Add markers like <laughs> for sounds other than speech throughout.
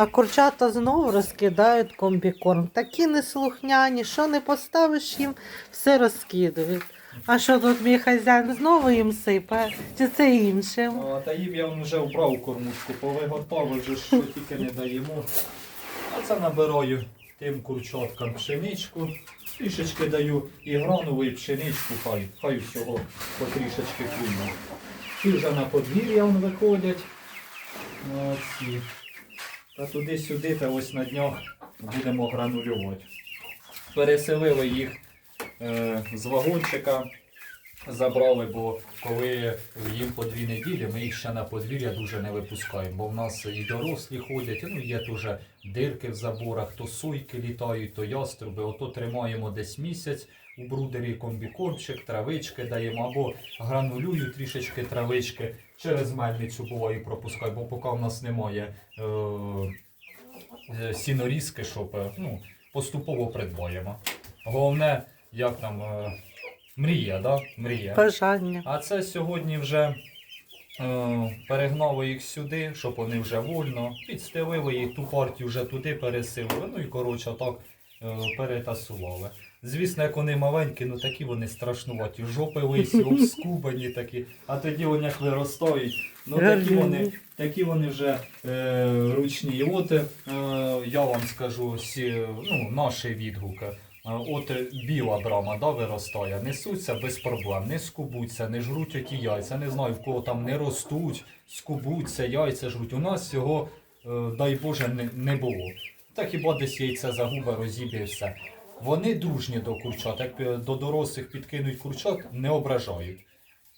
А курчата знову розкидають комбікорм. Такі неслухняні, що не поставиш їм, все розкидують. А що тут мій хазяїн знову їм сипе? Чи це іншим? А, та їм я вже вбрав кормушку, повиготовив вже що тільки не даємо. А це набираю тим курчаткам пшеничку. Трішечки даю і гранову, і пшеничку, хай, хай всього потрішечки клюну. Ті вже на подвір'я виходять. Оці. Та туди-сюди, та ось на днях будемо гранулювати. Переселили їх е, з вагончика забрали, бо коли їм по дві неділі, ми їх ще на подвір'я дуже не випускаємо, бо в нас і дорослі ходять, ну є теж дирки в заборах, то суйки літають, то яструби. Ото тримаємо десь місяць у брудері комбікорчик, травички даємо, або гранулюю трішечки травички через мельницю буваю пропускаю, бо поки в нас немає е, е, сінорізки, щоб е, ну, поступово придбаємо. Головне, як там. Е, Мрія, да? Мрія. Бажання. А це сьогодні вже е, перегнали їх сюди, щоб вони вже вольно. Підстелили їх, ту партію вже туди пересилили. Ну і коротше так е, перетасували. Звісно, як вони маленькі, ну такі вони страшнуваті. Жопи лисі, обскубані такі. А тоді вони як виростають. Ну такі вони, такі вони вже е, ручні. І от е, я вам скажу всі, ну, наші відгуки. От е, біла брама да, виростає, несуться без проблем, не скубуться, не жруть оті яйця. Не знаю, в кого там не ростуть, скубуться, яйця жруть. У нас цього, е, дай Боже, не, не було. Та хіба десь яйця загуба, розіб'є все. Вони дружні до курчат. Як до дорослих підкинуть курчат, не ображають.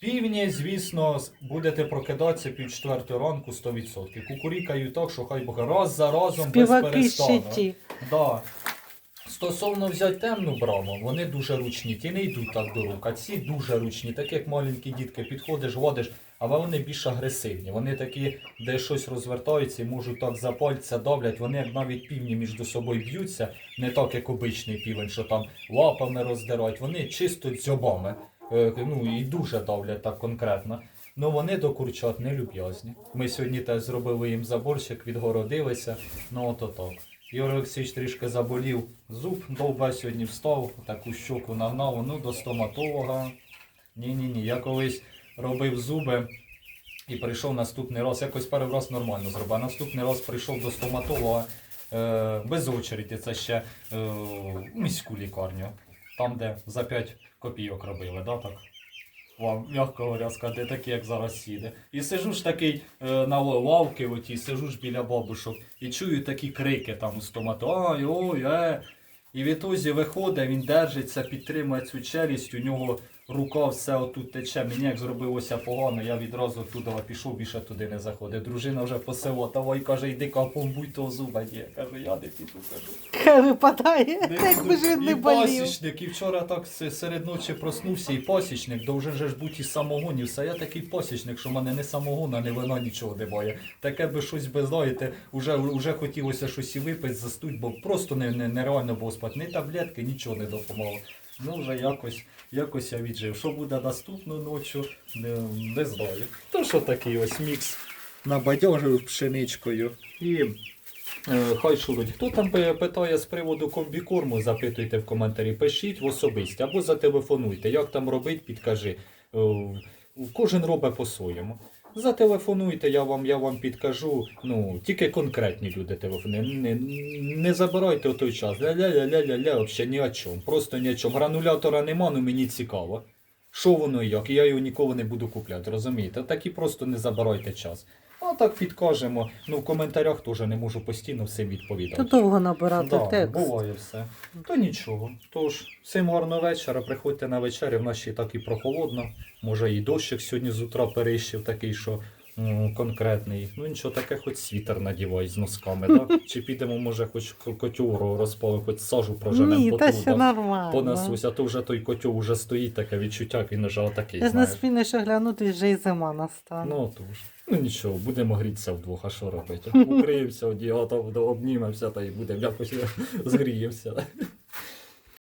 Півні, звісно, будете прокидатися пів четвертої ранку 100%. Кукурікають так, що хай Бог раз за разом без перестану. щиті. Да. Стосовно взяти темну браму, вони дуже ручні, ті не йдуть так до рук, а ці дуже ручні, так як маленькі дітки, підходиш, водиш, але вони більш агресивні. Вони такі, де щось розвертаються і можуть так за пальця давлять, вони як навіть півні між собою б'ються, не так як обичний півень, що там лапами роздирають, вони чисто дзьобами. Е, Ну і дуже давлять так конкретно. Ну вони до курчат не люб'язні. Ми сьогодні теж зробили їм заборщик, відгородилися. Ну ото так. Юрій Олексійович трішки заболів зуб, довбе сьогодні встав, таку щоку нагнав, ну до стоматолога. Ні-ні-ні, я колись робив зуби і прийшов наступний раз, якось перший раз нормально зробив. Наступний раз прийшов до стоматолога е, без очереді, це ще е, в міську лікарню, там, де за 5 копійок робили, да, так? Вам, м'яко говоря, сказати, такі, як зараз сіде. І сижу ж такий е, на лавки, оті, сижу ж біля бабушок, і чую такі крики там у стомату, ай, ой, е. І відтоді виходить, він держиться, підтримує цю челюсть, у нього рука все отут тече. Мені як зробилося погано, я відразу туди пішов, більше туди не заходив. Дружина вже по село, давай каже, йди капомбуй того зуба. Ні, кажу, я не піду, кажу. Хай випадає, Не якби ж і не болів. пасічник, і вчора так с- серед ночі проснувся, і пасічник, должен же ж бути і самогон, все. Я такий пасічник, що в мене не самогон, а не вина нічого немає. Таке би щось би, знаєте, уже, уже хотілося щось і випити, застуть, бо просто не, не, нереально було спати. Ні таблетки, нічого не допомогло. Ну, вже якось, якось я віджив. Що буде наступну ночі, не, не знаю. То що такий ось мікс набадьожив пшеничкою. І Е, Хай шуруть. Хто там питає з приводу комбікорму, запитуйте в коментарі, пишіть в особисті або зателефонуйте. Як там робить, підкажи. Е, Кожен робить по-своєму. Зателефонуйте, я вам, я вам підкажу. Ну, тільки конкретні люди телефонують. Не, не забирайте у той час. Ля-ля-ля-ля-ля-ля, взагалі ні о чому. Просто ні о чому. Гранулятора нема, ну мені цікаво. Що воно і як? Я його ніколи не буду купляти, розумієте? Так і просто не забирайте час. А так підкажемо. Ну в коментарях теж не можу постійно всім відповідати. То довго набирати Да, текст. буває все. То нічого. Тож, всім гарного вечора. Приходьте на вечерю, в нас ще так і прохолодно. Може і дощик сьогодні з утра перейшов такий, що конкретний. Ну нічого, таке хоч світер надівай з носками, да? <laughs> Чи підемо, може, хоч котюру розпали, хоч сажу проженемо Ні, по та все нормально. понесусь, а то вже той котю вже стоїть, таке відчуття, він вже отакий. Я не знаєш. спінеш оглянути, вже й зима настане. Ну тож. Ну нічого, будемо грітися вдвох, а що робити? Укриємося, одіяло, обнімемося та й будемо якось <laughs> згріємося.